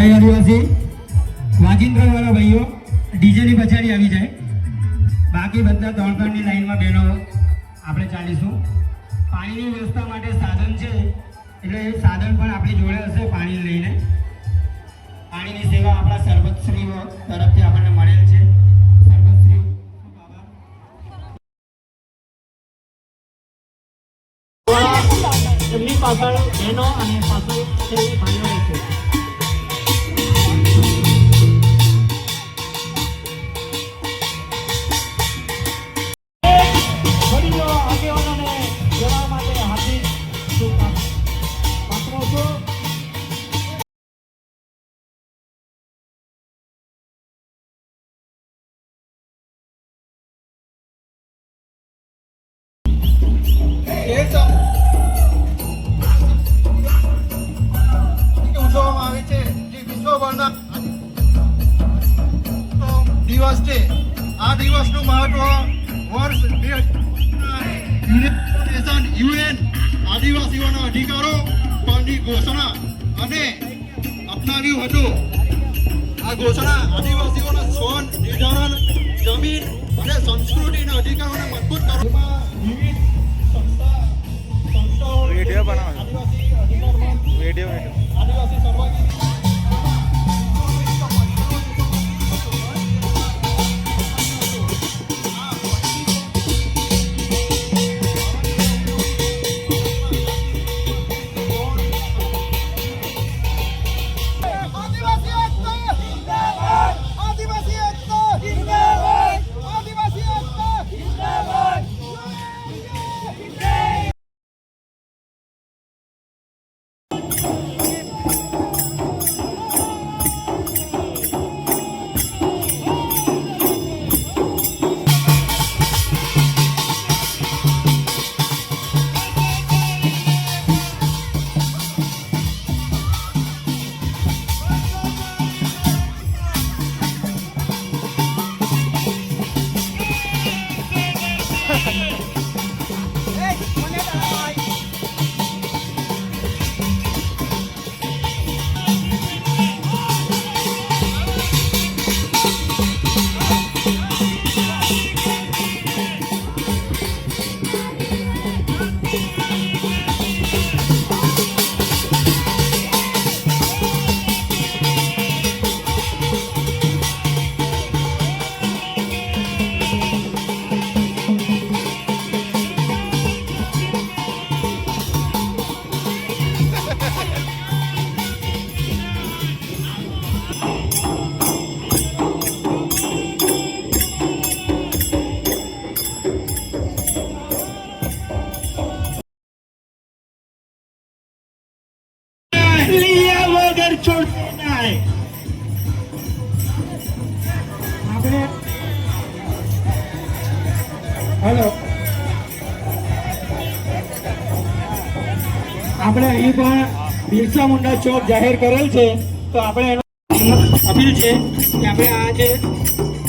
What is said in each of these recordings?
જય આદિવાસી. વાજિંદ્ર વાળા ભાઈઓ, ડીજેની પછાડી આવી જાય. બાકી બધા ત્રણ ત્રણની લાઈનમાં બહેનો આપણે ચાલીશું. પાણીની વ્યવસ્થા માટે સાધન છે, એટલે એ સાધન પણ આપણી જોડે હશે પાણી લઈને. પાણીની સેવા આપણા સરબતશ્રીઓ તરફથી આપણને મળેલ છે. સરબતશ્રી એમની પાછળ બહેનો અને પાછળ ભાઈઓ. ઘોષણા આદિવાસીઓના સ્વન નિર્ધારણ જમીન અને સંસ્કૃતિના અધિકારોને મજબૂત કરવામાં વિવિધ સંસ્થા વીડિયો બનાવો. વીડિયો વીડિયો આદિવાસી સર્વાંગી હલો. આપણે અહીં પણ બિરસા મુંડા ચોક જાહેર કરેલ છે. તો આપણે એનો અપીલ છે કે આપણે આ જે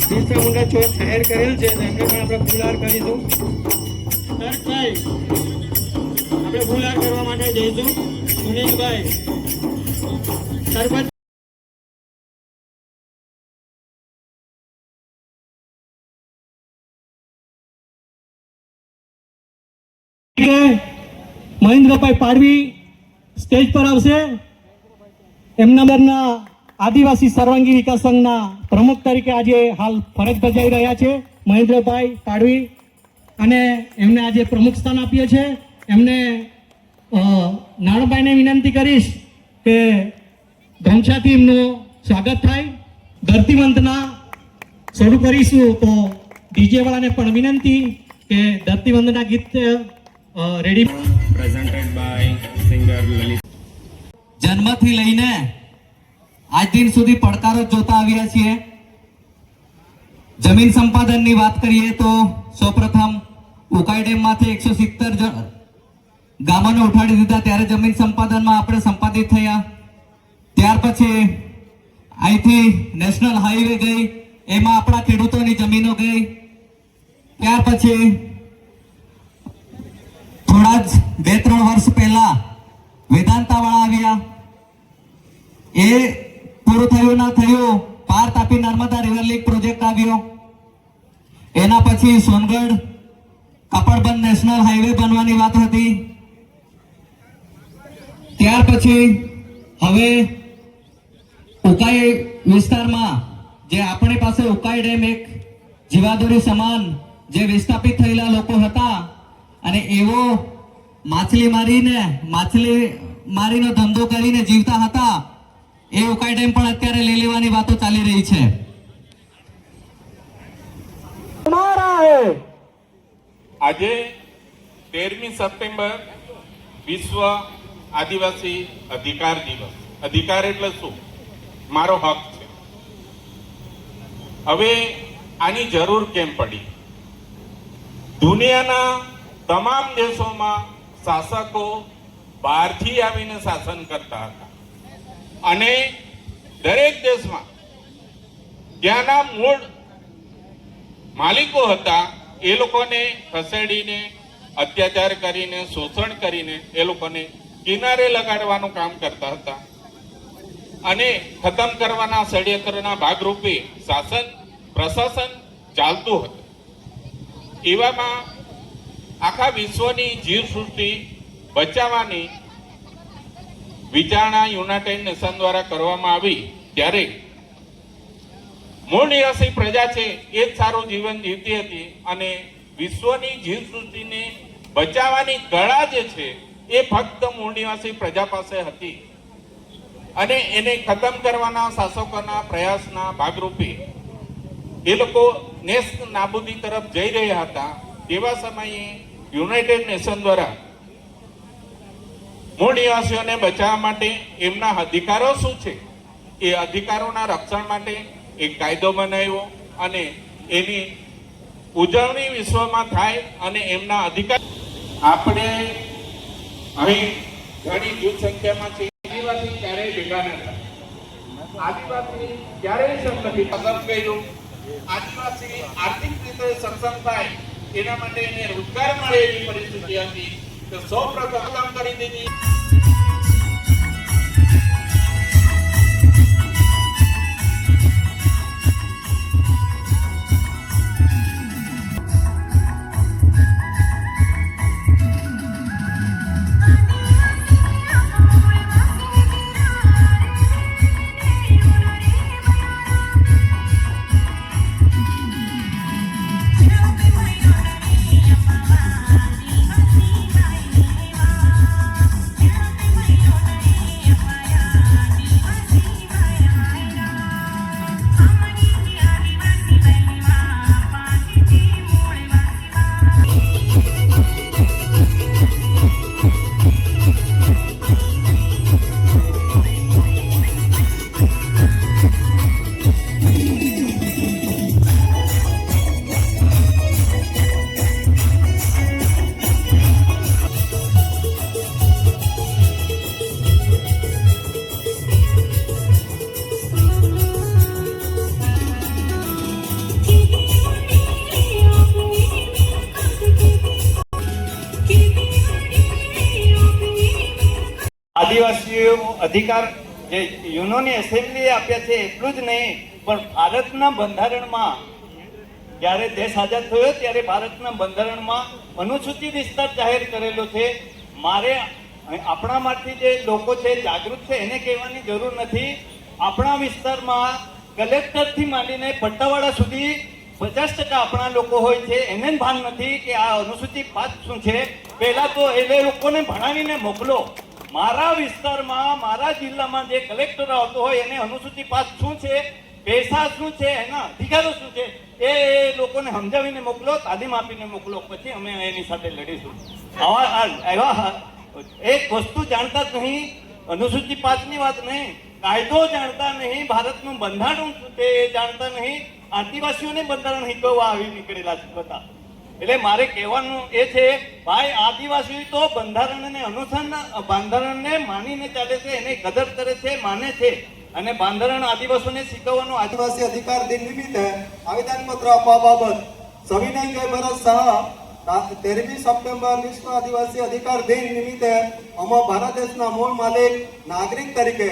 બિરસા મુંડા ચોક જાહેર કરેલ છે, તો એમને પણ આપણે ફૂલહાર કરીશું ભાઈ આપણે ફૂલહાર કરવા માટે જઈશું. સુનિલભાઈ, સરપંચ મહેન્દ્રભાઈ પાડવી સ્ટેજ પર આવશે? એમના બરના આદિવાસી સર્વાંગી વિકાસ સંઘના પ્રમુખ તરીકે આજે હાલ ફરજ બજાવી રહ્યા છે મહેન્દ્રભાઈ પાડવી. અને એમને આજે પ્રમુખ સ્થાન આપ્યું છે. એમને નાણુભાઈને વિનંતી કરીશ કે ગમછાથી એમનું સ્વાગત થાય. ધરતીવંતના શરૂ કરીશું તો ડીજેવાળાને પણ વિનંતી કે ધરતીવંદના ગીત ready presented by singer Lalit જન્મથી લઈને આજ દિન સુધી પડકારો જ જોતા આવ્યા છીએ. જમીન સંપાદનની વાત કરીએ તો સૌપ્રથમ ઉકાઈ ડેમમાંથી એકસો સિત્તેર ગામોને ઉઠાડી દીધા ત્યારે જમીન સંપાદનમાં આપણે સંપાદિત થયા. ત્યાર પછી અહીંથી નેશનલ હાઈવે ગઈ એમાં આપણા ખેડૂતોની જમીનો ગઈ. ત્યાર પછી જ બે ત્રણ વર્ષ પહેલા વેદાંતાવાળા આવ્યા. એ પૂરું થયું ના થયું, Par Tapi Narmada river link project આવ્યો. એના પછી સોનગઢ કપડબંધ નેશનલ હાઈવે બનવાની વાત હતી. ત્યાર પછી હવે ઉકાઈ વિસ્તારમાં જે આપણી પાસે ઉકાઈ ડેમ એક જીવાદોરી સમાન જે વિસ્થાપિત થયેલા લોકો હતા અને એવો માછલી મારીને માછલી મારીનો ધંધો કરીને જીવતા હતા. એ ઉકાઈ ડેમ પણ અત્યારે લઈ લેવાની વાતો ચાલી રહી છે. આજે તેરમી સપ્ટેમ્બર વિશ્વ આદિવાસી અધિકાર દિવસ. અધિકાર એટલે શું? મારો હક છે. હવે આની જરૂર કેમ પડી? દુનિયાના તમામ દેશોમાં શાસકો બહારથી આવીને શાસન કરતા હતા. અને દરેક દેશમાં ત્યાંના મૂળ માલિકો હતા, એ લોકોને ખસેડીને, અત્યાચાર કરીને, શોષણ કરીને એ લોકોને કિનારે લગાડવાનું કામ કરતા હતા. અને ખતમ કરવાના ષડયંત્રના ભાગરૂપે શાસન, પ્રશાસન ચાલતું હતું. એવામાં આખા વિશ્વની જીવસૃષ્ટિ બચાવવાની વિચારણા યુનાઇટેડ નેશન દ્વારા કરવામાં આવી ત્યારે મૂળ નિવાસી પ્રજા છે એ જ સારું જીવન જીવતી હતી અને વિશ્વની જીવસૃષ્ટિને બચાવવાની કળા જે છે એ ફક્ત મૂળ નિવાસી પ્રજા પાસે હતી. અને એને ખતમ કરવાના શાસકોના પ્રયાસના ભાગરૂપે એ લોકો નેસ્ત નાબૂદી તરફ જઈ રહ્યા હતા. તેવા સમયે યુનાઇટેડ નેશન દ્વારા મૂળ નિવાસીઓને બચાવવા માટે એમના અધિકારો શું છે? એ અધિકારોના રક્ષણ માટે એક કાયદો બનાવ્યો અને એની ઉજવણી વિશ્વમાં થાય અને એમના અધિકાર આપણે અહીં ઘણી જૂથ સંખ્યામાં છે આદિવાસી ક્યારેય ભેગા ન થાય. આદિવાસી ક્યારેય સંગઠિત સક્ષમ કર્યું. આદિવાસી આર્થિક રીતે સક્ષમ થાય. એના માટે એને રોજગાર મળે એવી પરિસ્થિતિ હતી. તો સૌ પ્રથમ કામ કરી દીધી. અધિકાર જે યુનોની એસેમ્બલીએ આપ્યા છે એટલું જ નહીં, પણ ભારતના બંધારણમાં જ્યારે દેશ આઝાદ થયો ત્યારે ભારતના બંધારણમાં અનુસૂચિત વિસ્તાર જાહેર કરેલો છે. મારે આપણામાંથી જે લોકો છે જાગૃત છે એને કહેવાની જરૂર નથી. આપણા વિસ્તારમાં કલેક્ટરથી માંડીને પટ્ટાવાળા સુધી પચાસ ટકા આપણા લોકો હોય છે. એને ભાન નથી કે આ અનુસૂચિત પાંચ શું છે? પહેલાં તો એ લોકોને ભણાવીને મોકલો. મારા વિસ્તારમાં, મારા જિલ્લામાં જે કલેક્ટર આવતો હોય, એને અનુસૂચિત પાસ શું છે, પૈસા શું છે, એના અધિકારો શું છે, એ લોકોને સમજાવીને મોકલો, તાલીમ આપીને મોકલો, પછી અમે એની સાથે લડીશું. આવા એવા, એક વસ્તુ જાણતા નહીં, અનુસૂચિત પાંચની વાત નહીં, કાયદો જાણતા નહીં, ભારતનું બંધારણ શું છે એ જાણતા નહીં, આદિવાસીઓને બંધારણ હિતવવા આવી નીકળેલા છે બધા. એટલે મારે કહેવાનું એ છે, ભાઈ આદિવાસી તો બંધારણને અનુસંધાન બંધારણને માનીને ચાલે છે, એને કદર કરે છે, માને છે. અને બંધારણ આદિવાસીઓને શીખવવાનો આદિવાસી અધિકાર દિન નિમિત્તે આવેદન પત્ર આપવા બાબત સવિનય ગેબરજ શાહ તેરમી સપ્ટેમ્બર વિશ્વ આદિવાસી અધિકાર દિન નિમિત્તે અમે ભારત દેશના મૂળ માલિક, નાગરિક તરીકે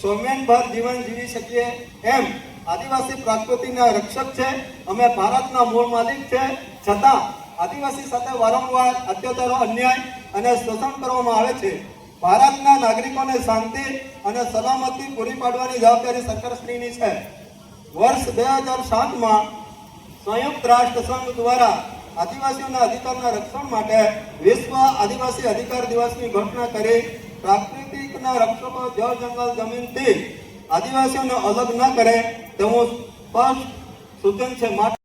સૌમ્યનભર જીવન જીવી શકીએ એમ આદિવાસી પ્રકૃતિના રક્ષક છે. અમે ભારતના મૂળ માલિક છે. છતાં આદિવાસી સાથે વારંવાર અત્યાચારો, અન્યાય અને શોષણ કરવામાં આવે છે. ભારતના નાગરિકોને શાંતિ અને સલામતી પૂરી પાડવાની જવાબદારી સરકારશ્રીની છે. વર્ષ બે હજાર સાતમાં સંયુક્ત રાષ્ટ્ર સંઘ દ્વારા આદિવાસીઓના અધિકારના રક્ષણ માટે વિશ્વ આદિવાસી અધિકાર દિવસની ઘોષણા કરી પ્રાકૃતિકના રક્ષકો જળ જંગલ જમીનથી આદિવાસીઓને અલગ ન કરે તેવું સ્પષ્ટ સૂચન છે. માટે